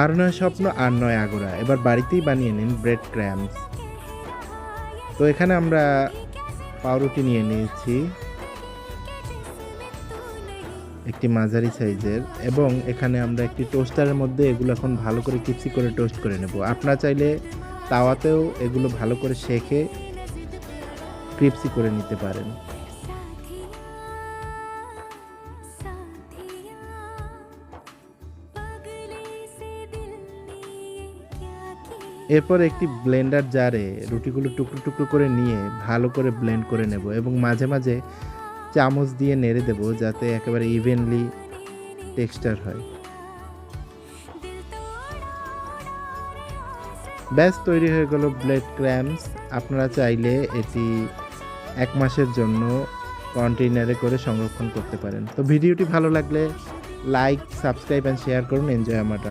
আর নয় স্বপ্ন, আর নয় আগোরা এবার বাড়িতেই বানিয়ে নিন ব্রেড ক্র্যাম্পস তো এখানে আমরা পাউরুটি নিয়ে নিয়েছি। একটি মাঝারি সাইজের। এবং এখানে আমরা একটি টোস্টারের মধ্যে এগুলো এখন ভালো করে কিপসি করে টোস্ট করে নেব। আপনারা চাইলে তাওয়াতেও এগুলো ভালো করে শেখে, ক্রিপসি করে নিতে পারেন। এরপর একটি ব্লেন্ডার জারে রুটিগুলো টুকরো টুকরো করে নিয়ে ভালো করে ব্লেন্ড করে নেব এবং মাঝে মাঝে চামচ দিয়ে নেড়ে দেব যাতে একেবারে ইভেনলি টেক্সচার হয়। ব্যাস, তৈরি হয়ে গেল ব্লেড ক্র্যাম্পস আপনারা চাইলে এটি এক মাসের জন্য কন্টেইনারে করে সংরক্ষণ করতে পারেন। তো ভিডিওটি ভালো লাগলে লাইক সাবস্ক্রাইব অ্যান্ড শেয়ার করুন। এনজয় আমার